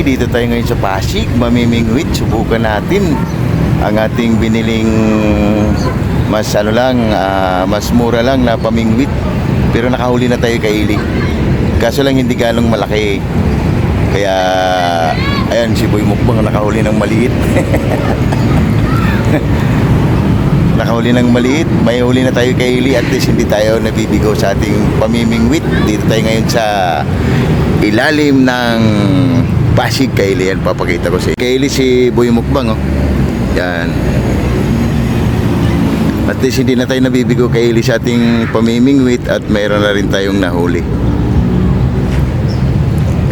Dito tayo ngayon sa Pasig, mamimingwit. Subukan natin ang ating biniling mas ano lang, ah, mas mura lang na pamingwit. Pero nakahuli na tayo Kaylee. Kaso lang hindi ganong malaki. Kaya, ayan, si Boy Mukbang nakahuli ng maliit. nakahuli ng maliit. May huli na tayo Kaylee. At least hindi tayo nabibigo sa ating pamimingwit. Dito tayo ngayon sa ilalim ng Pasig Kaylee. Yan, papakita ko si Kaylee si Boy Mukbang. Oh. Yan. At least hindi na tayo nabibigo Kaylee sa ating pamimingwit at mayroon na rin tayong nahuli.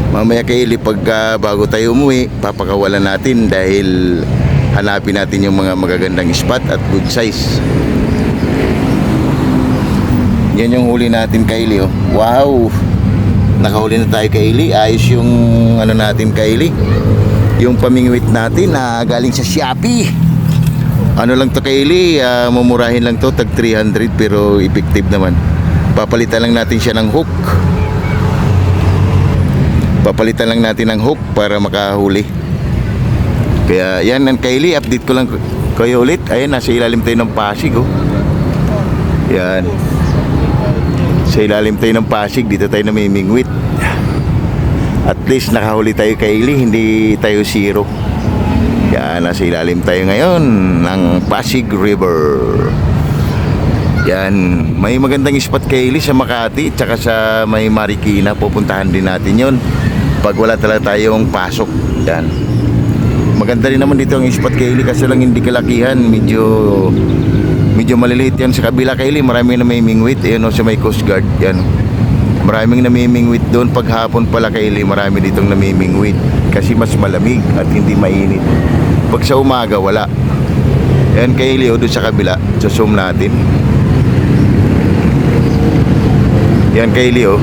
Mamaya Kaylee, pag ah, bago tayo umuwi, papakawalan natin dahil hanapin natin yung mga magagandang spot at good size. Yan yung huli natin Kylie oh. Wow! Nakahuli na tayo Kylie. Ayos yung ano natin Kylie. Yung pamingwit natin na galing sa Shopee. Ano lang to Kylie, ah, mumurahin lang to tag 300 pero effective naman. Papalitan lang natin siya ng hook. Papalitan lang natin ng hook para makahuli. Kaya yan ang Kylie, update ko lang kayo ulit. Ayan, nasa ilalim tayo ng Pasig oh. Yan. Sa ilalim tayo ng Pasig, dito tayo namimingwit. At least nakahuli tayo Kylie, hindi tayo zero. Yan, nasa ilalim tayo ngayon ng Pasig River. Yan, may magandang spot Kylie sa Makati tsaka sa may Marikina. Pupuntahan din natin yon pag wala talaga tayong pasok. Yan. Maganda rin naman dito ang spot Kylie kasi lang hindi kalakihan. Medyo medyo maliliit yan sa kabila Kylie. Marami na may mingwit. Ayan o sa may Coast Guard. Yan. Maraming namimingwit doon. Pag hapon pala Kylie, marami ditong namimingwit. Kasi mas malamig at hindi mainit. Pag sa umaga, wala. Yan Kylie o doon sa kabila. Sa zoom natin. Yan Kylie o.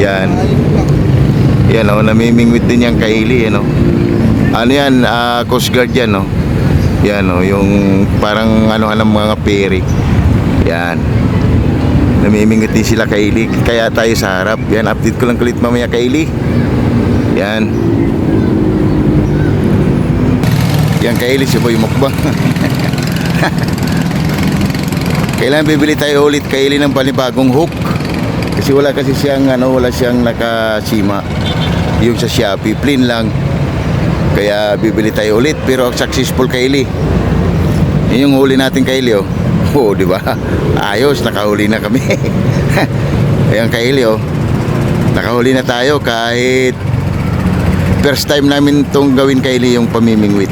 Yan. Yan o, namimingwit din yan Kylie. Yan o. Ano yan, ah, Coast Guard yan o. Yan o, yung parang ano anong mga peri. Yan. Namimingwit din sila Kylie. Kaya tayo sa harap. Yan, update ko lang kulit mamaya Kylie. Yan. Yan Kylie, si Boy Mukbang. Kailangan bibili tayo ulit Kylie ng panibagong hook. Kasi wala kasi siyang ano, wala siyang nakasima. Yung sa Shopee, plain lang. Kaya bibili tayo ulit pero successful Kylie. Yun yung huli natin Kylie oh. Oo, di ba? Ayos, nakahuli na kami. Ayan Kylie oh. Nakahuli na tayo kahit first time namin tong gawin Kylie yung pamimingwit.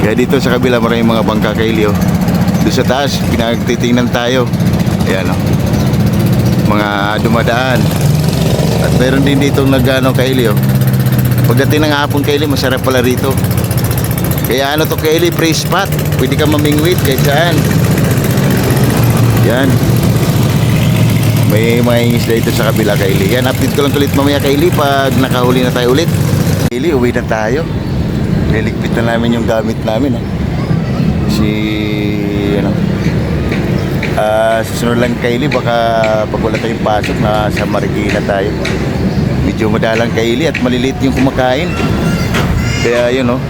Kaya dito sa kabila maraming mga bangka Kylie oh. Doon sa taas, pinagtitingnan tayo. Ayan oh. Mga dumadaan. At meron din dito nagano Kylie oh. Pagdating ng hapon Kylie, masarap pala rito. Kaya ano to Kylie, free spot. Pwede ka mamingwit kahit saan. Yan. May mga isda dito sa kabila Kylie. Yan, update ko lang ulit mamaya Kylie pag nakahuli na tayo ulit. Kylie, uwi na tayo. Liligpit na namin yung gamit namin. Ha? Si, ano, Ah, susunod lang Kylie, baka pag wala tayong pasok na sa Marikina tayo. Medyo madalang Kylie at maliliit yung kumakain. Kaya yun oh.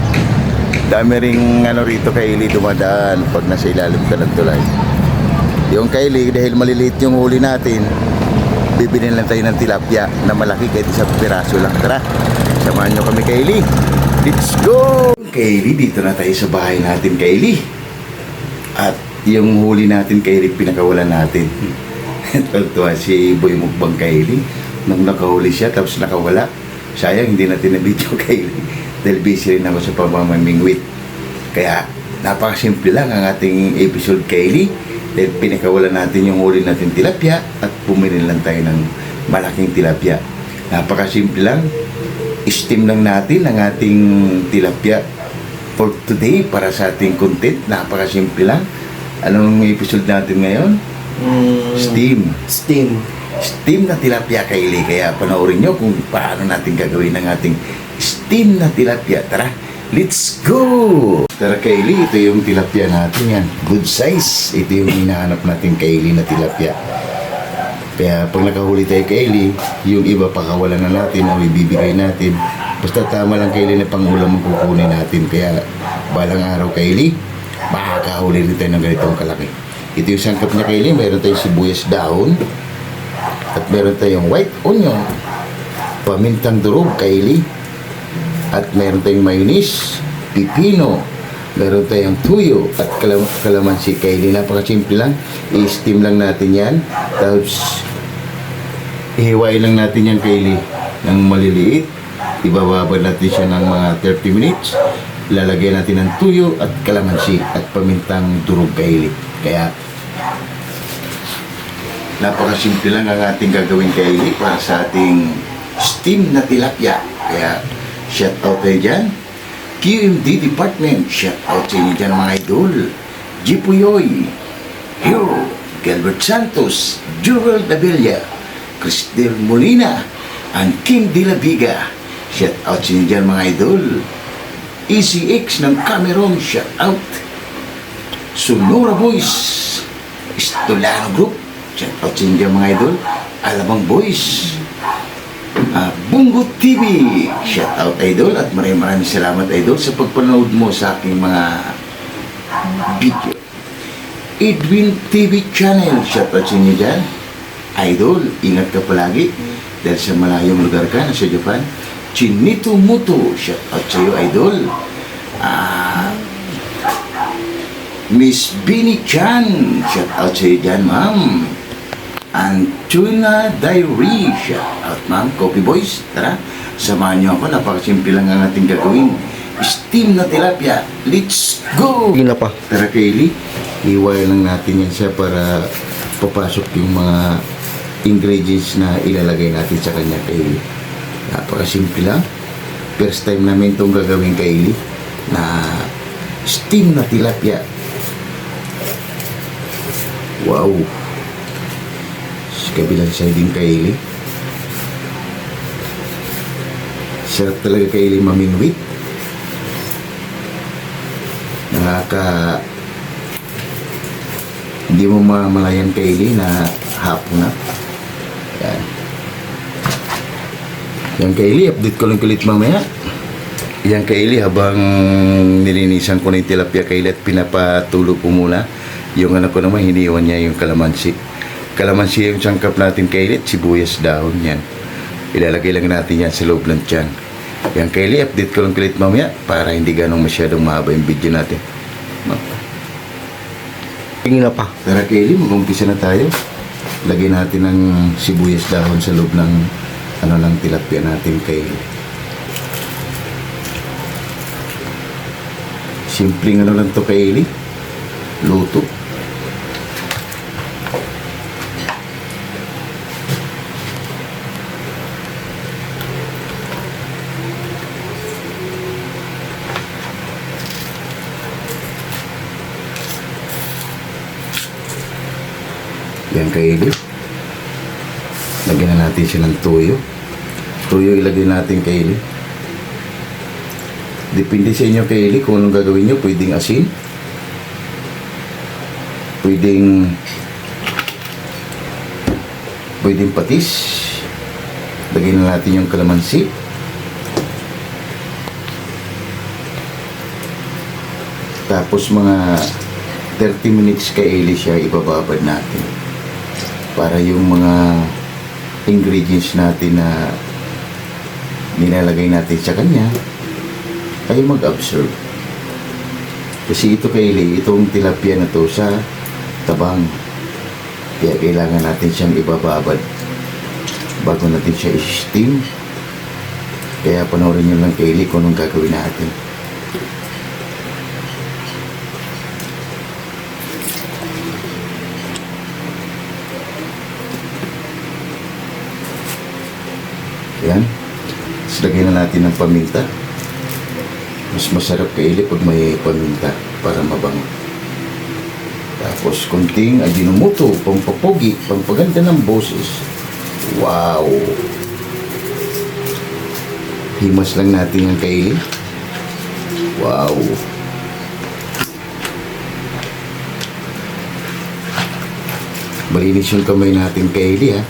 Dami ring ano rito Kylie dumadaan pag nasa ilalim ka ng tulay. Yung Kylie dahil maliliit yung huli natin, bibili lang tayo ng tilapia na malaki kahit isang piraso lang. Tara, samahan nyo kami Kylie. Let's go! Kylie, dito na tayo sa bahay natin Kylie. At yung huli natin Kylie, pinakawalan natin. Tuwa si Boy Mukbang Kylie. Nung nakahuli siya, tapos nakawala. Sayang, hindi natin na-video Kylie. Dahil busy rin ako sa pamamamingwit. Kaya, napakasimple lang ang ating episode Kylie. Dahil pinakawalan natin yung huli natin tilapia at pumili lang tayo ng malaking tilapia. Napakasimple lang. Steam lang natin ang ating tilapia for today para sa ating content. Napakasimple lang. Anong episode natin ngayon? Mm, Steam. Steam. Steam na tilapia Kylie. Kaya panoorin nyo kung paano natin gagawin ang ating steam na tilapia. Tara, let's go! Tara Kylie, ito yung tilapia natin yan. Good size. Ito yung hinahanap natin Kylie na tilapia. Kaya pag nakahuli tayo kay Eli, yung iba pakawalan na natin o ibibigay natin. Basta tama lang kay Eli na pangulam ang kukunin natin. Kaya balang araw kay Eli, makakahuli rin tayo ng ganitong kalaki. Ito yung sangkap niya kay Eli. Meron tayong sibuyas dahon. At meron tayong white onion. Pamintang durog kay Eli. At meron tayong mayonnaise, pipino, meron tayong tuyo at kalam kalamansi kay Eli. Napakasimple lang. I-steam lang natin yan. Tapos ihiwain lang natin yan kay Eli ng maliliit. Ibababad natin siya ng mga 30 minutes. Lalagyan natin ng tuyo at kalamansi at pamintang durog kay Eli. Kaya napakasimple lang ang ating gagawin kay Eli para sa ating steam na tilapia. Kaya shout out kayo dyan. QMD Department, shout out sa inyo dyan mga idol. Jipuyoy, Hero, Gilbert Santos, Jurel Davilla, Cristel Molina, and Kim De La Viga. Shout out sa inyo dyan mga idol. ECX ng Cameron, shout out. Sonora Boys, Estolano Group, shout out sa mga idol. Alabang Boys, Ah, Bungo TV. Shout out idol at maraming maraming salamat idol sa pagpanood mo sa aking mga video. Edwin TV channel. Shout out sa inyo dyan. Idol, ingat ka palagi dahil sa malayong lugar ka na sa Japan. Chinito Muto. Shout out sa iyo idol. Ah, Miss Bini Chan. Shout out sa iyo dyan ma'am. And Tuna. Shout out ma'am. Coffee Boys. Tara, samahan niyo ako. Napakasimple lang ang ating gagawin. Steam na tilapia. Let's go! Hindi na pa. Tara Kaylee, iwire lang natin yan siya para papasok yung mga ingredients na ilalagay natin sa kanya Kaylee. Napakasimple lang. First time namin itong gagawin Kaylee na steam na tilapia. Wow! Kabilang side din Kaylee. Sarap talaga Kaylee maminwit. nakaka hindi mo mamalayan Kaylee na hapon na yan yan Kaylee update ko lang kulit mamaya yan Kaylee habang nilinisan ko na yung tilapia Kaylee at pinapatulog ko muna yung anak ko naman hiniwan niya yung kalamansi kalamansi yung sangkap natin Kaylee at sibuyas dahon yan ilalagay lang natin yan sa loob ng tiyan yan Kaylee, update ko lang kulit mamaya para hindi ganong masyadong mahaba yung video natin. Hindi na pa. Tara Kaylee, mag-umpisa na tayo. Lagyan natin ng sibuyas dahon sa loob ng ano lang tilapia natin Kaylee. Simpleng ano lang to Kaylee. Luto. Kaylee. Lagyan na natin siya ng tuyo. Tuyo ilagay natin Kaylee. Depende sa inyo Kaylee kung anong gagawin nyo. Pwedeng asin. Pwedeng pwedeng patis. Lagyan na natin yung kalamansi. Tapos mga 30 minutes kay Eli siya ibababad natin para yung mga ingredients natin na nilalagay natin sa kanya ay mag-absorb. Kasi ito kay Eli, itong tilapia na to sa tabang. Kaya kailangan natin siyang ibababad bago natin siya i-steam. Kaya panoorin nyo lang kay Eli kung anong gagawin natin. Yan. Tapos lagyan na natin ng paminta. Mas masarap kaili pag may paminta para mabango. Tapos kunting ajinomoto, pampapogi, pampaganda ng boses. Wow! Himas lang natin ang kaili. Wow! Malinis yung kamay natin kay Eli ha.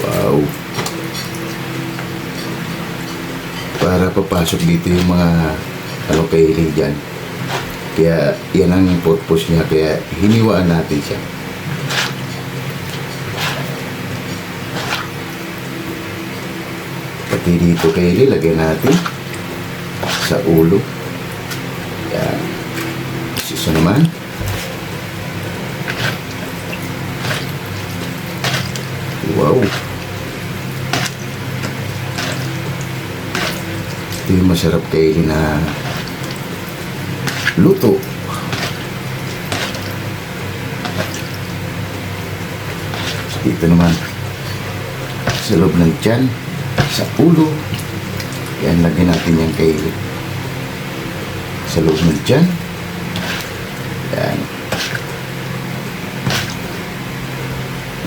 Wow. Para papasok dito yung mga ano kay Eli dyan. Kaya yan ang purpose niya. Kaya hiniwaan natin siya. Pati dito kay Eli, lagyan natin sa ulo. Yan. Isa naman. Wow. Ito yung masarap kainin na luto. Dito naman sa loob ng tiyan, sa ulo. Yan, lagyan natin yung kaili. Sa loob ng tiyan. Yan.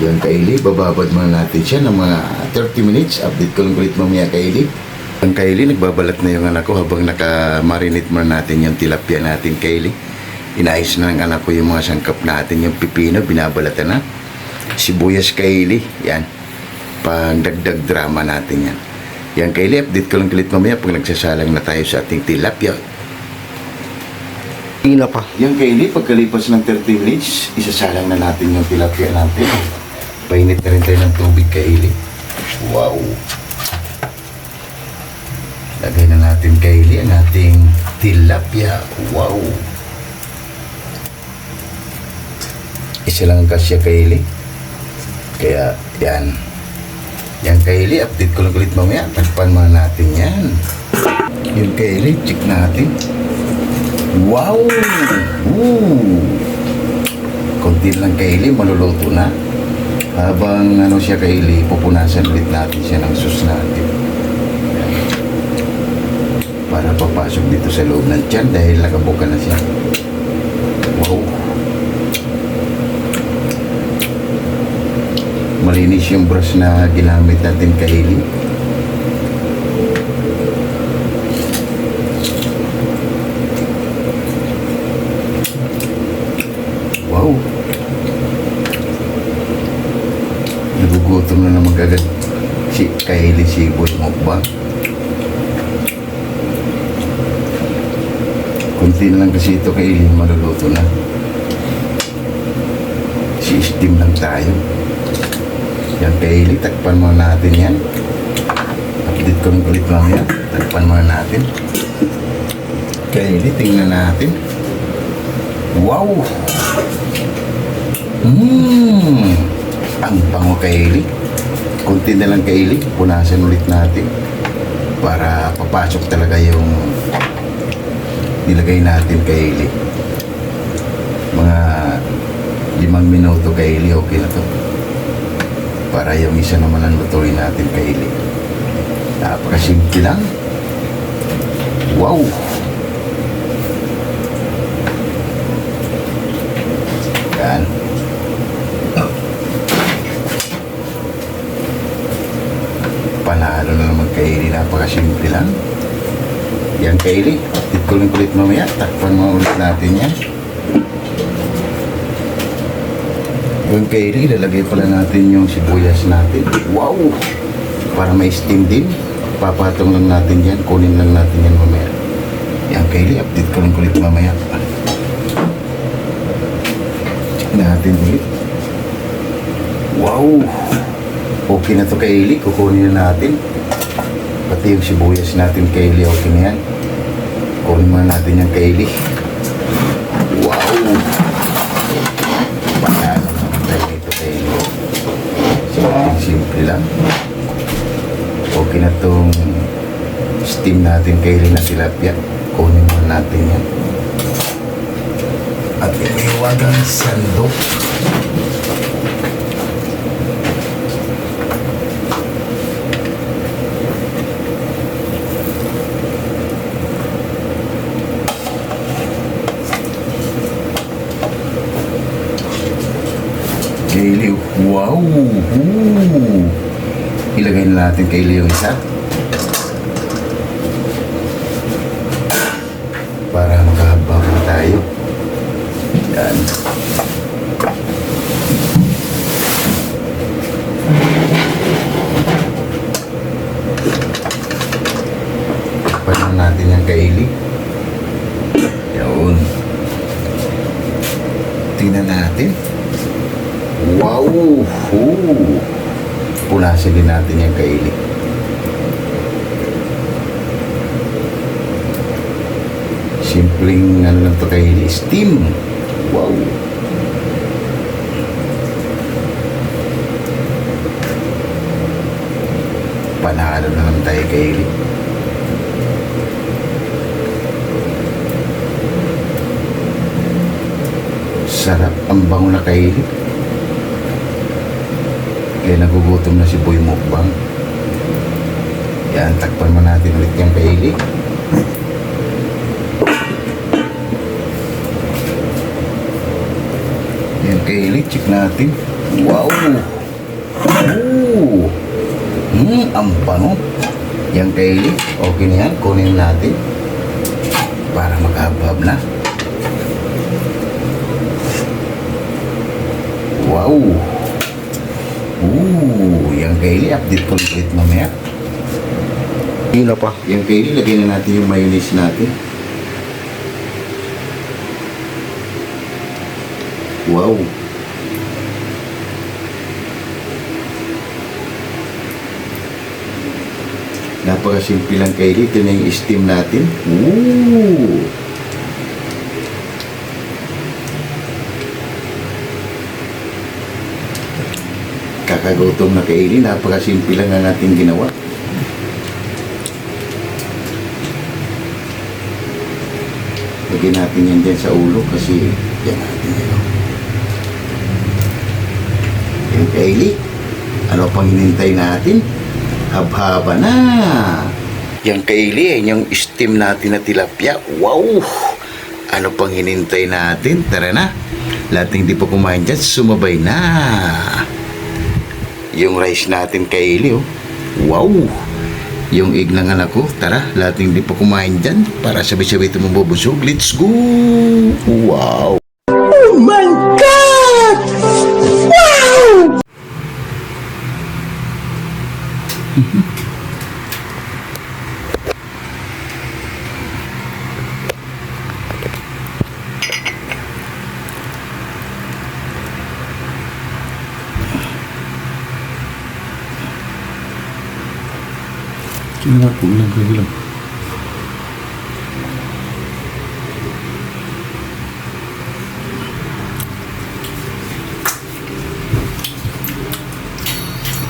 Yung kaili, bababad muna natin siya ng mga 30 minutes. Update ko lang ulit mamaya kaili. Ang kaili, nagbabalat na yung anak ko habang naka-marinate muna natin yung tilapia natin kaili. Inayos na ng anak ko yung mga sangkap natin, yung pipino, binabalatan na. Sibuyas kaili, yan. Pagdagdag drama natin yan. Yan kaili, update ko lang ulit mamaya pag nagsasalang na tayo sa ating tilapia. Hindi na pa. Yung kaili, pagkalipas ng 30 minutes, isasalang na natin yung tilapia natin. Painit na rin tayo ng tubig kaili. Wow! Lagay na natin kaili ang ating tilapia. Wow! Isa lang ang kasya kaili. Kaya, yan. Yan kaili, update ko lang ulit mamaya. Tagpan muna natin yan. Yung kaili, check natin. Wow! Ooh! Kunti lang kaili, maluluto na. Habang ano siya kaili, pupunasan ulit natin siya ng sus natin. Para papasok dito sa loob ng tiyan dahil nakabuka na siya. Wow! Malinis yung brush na ginamit natin kaili. Wow! Nagugutom na naman agad si Kylie si Boy Mukbang. Kunti na lang kasi ito Kylie, maluluto na. Si steam lang tayo. Yan Kylie, takpan muna natin yan. Update ko ulit mamaya. Takpan muna natin. Kylie, tingnan natin. Wow! Mmm! Ang bango kaili. Kunti na lang kaili. Punasan ulit natin. Para papasok talaga yung nilagay natin kaili. Mga limang minuto kaili. Okay na to. Para yung isa naman ang lutuin natin kaili. Napakasimple lang. Wow! Yan. Panalo na naman kaili. Napakasimple lang. Yan kaili. Tit ko lang kulit mamaya. Takpan mo ulit natin yan. Yung kaili, ilalagay pala natin yung sibuyas natin. Wow! Para may steam din. Papatong lang natin yan. Kunin lang natin yan mamaya. Yan kaili. Update ko lang kulit mamaya. Check natin ulit. Wow! Okay na to kay Eli. Kukunin na natin. Pati yung sibuyas natin kay na yan. Kunin muna natin yung kay Eli. Wow! Panalo naman tayo nito kay Eli. Simple, simple lang. Okay na tong steam natin kay Eli na tilapia. Kunin muna natin yan. At iniwagang sandok. kay Leo. Wow! Ooh. Ilagay na natin kay Leo isa. Para makahaba na tayo. Yan. Paano natin yung kay Leo? Yun. Tingnan natin. Wow! Hoo! Punasan din natin yung kaili. Simpleng ano lang to kaili. Steam! Wow! Panalo na lang tayo kaili. Sarap ang bango na kaili. Kaya nagugutom na si Boy Mukbang. Yan, takpan mo natin ulit yung kaili. Yan kaili, check natin. Wow! Oh! Hmm, ang bango. Yan kaili, okay na yan. Kunin natin. Para maghabhab na. Wow! Kaili, update ko ulit mamaya. Na pa. Yung kaili, lagyan na natin yung mayonnaise natin. Wow! Napakasimple lang kaili. Ito na yung steam natin. Ooh! Kakagutom na kaili. Napakasimple lang ang ating ginawa. Lagyan natin yan dyan sa ulo kasi yan natin yan. Yung kaili, ano pang hinintay natin? Habhaba na! Yung kaili, yan yung steam natin na tilapia. Wow! Ano pang hinintay natin? Tara na! Lahat hindi pa kumain dyan, sumabay na! Yung rice natin kaili, oh. Wow! Yung egg ng anak ko, tara, lahat hindi pa kumain dyan para sabay-sabay ito mabubusog. Let's go! Wow! Tingnan ko lang kayo lang.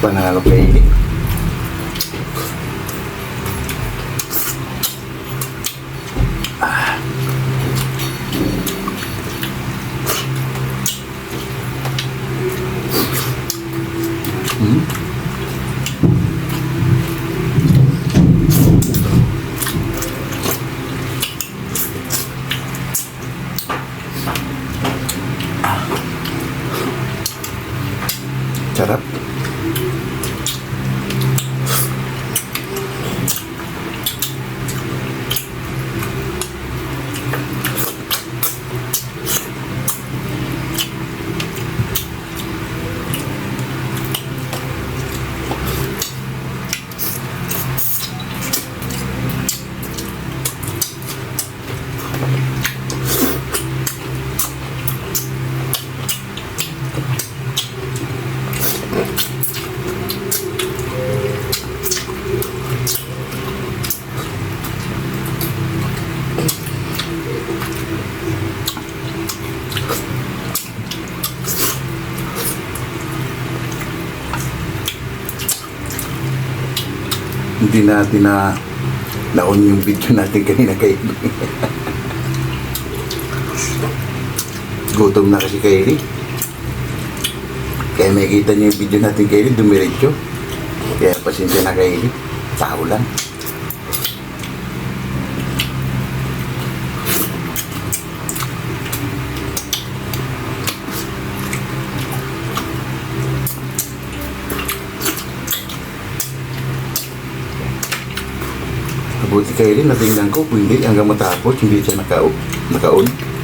Panalo kayo. Sarap. Hindi natin na naon yung video natin kanina kay Gutom na kasi kay Kaya may kita niyo yung video natin kay dumiretso. Kaya pasensya na kay Tao lang. Kayo rin, natingnan ko, hindi, hanggang matapos, hindi siya nakao, nakaon.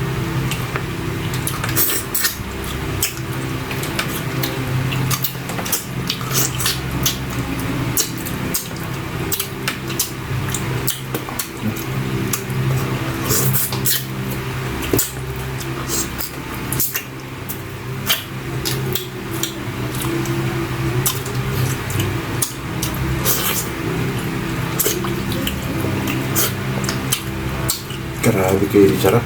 Kayo, sarap.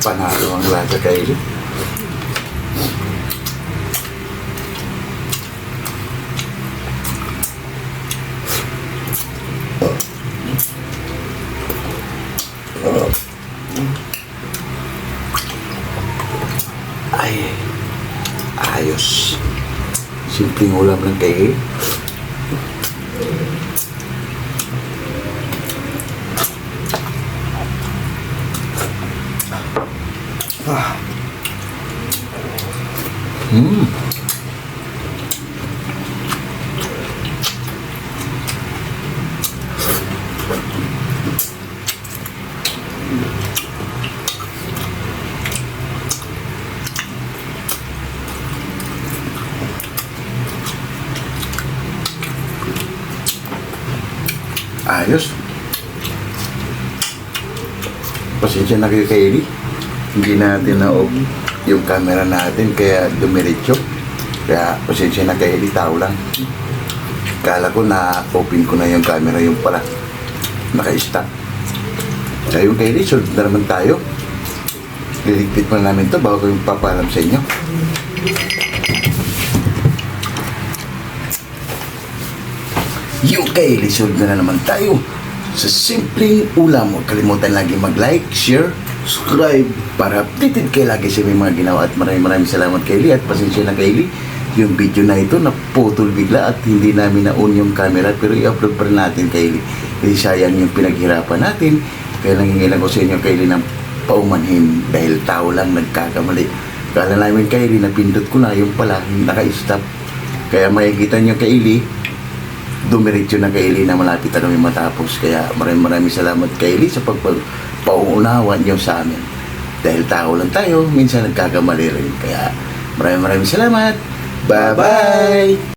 Panalo ang lasa kayo. Ay, ayos. Simpleng ulam lang kayo. Hmm. Ayos. Pasensya na kayo kay Eli. Hindi natin na-off yung camera natin kaya dumiretso. Kaya pasensya na kay Eli, tao lang. Kala ko na-open ko na yung camera yung pala. Naka-stop. Kaya yung kay Eli, sunod na naman tayo. Liligpit pa namin to bago yung papalam sa inyo. Eli, sunod na, na naman tayo. Sa simpleng ulam, huwag kalimutan lagi mag-like, share, subscribe para updated kayo lagi sa mga ginawa. At maraming maraming salamat kay Eli at pasensya na kay Eli. Yung video na ito naputol bigla at hindi namin na-on yung camera pero i-upload pa rin natin kay Eli. Kasi sayang yung pinaghirapan natin. Kaya nangingilang ko sa inyo kay Eli ng paumanhin dahil tao lang nagkakamali. Kala namin kay Eli napindot ko na yung pala naka-stop. Kaya makikita nyo kay Eli dumiretso na kay Eli na malapit na kami matapos. Kaya maraming maraming salamat kay Eli sa pagpaunawa niyo sa amin. Dahil tao lang tayo, minsan nagkakamali rin. Kaya maraming maraming salamat. Bye-bye!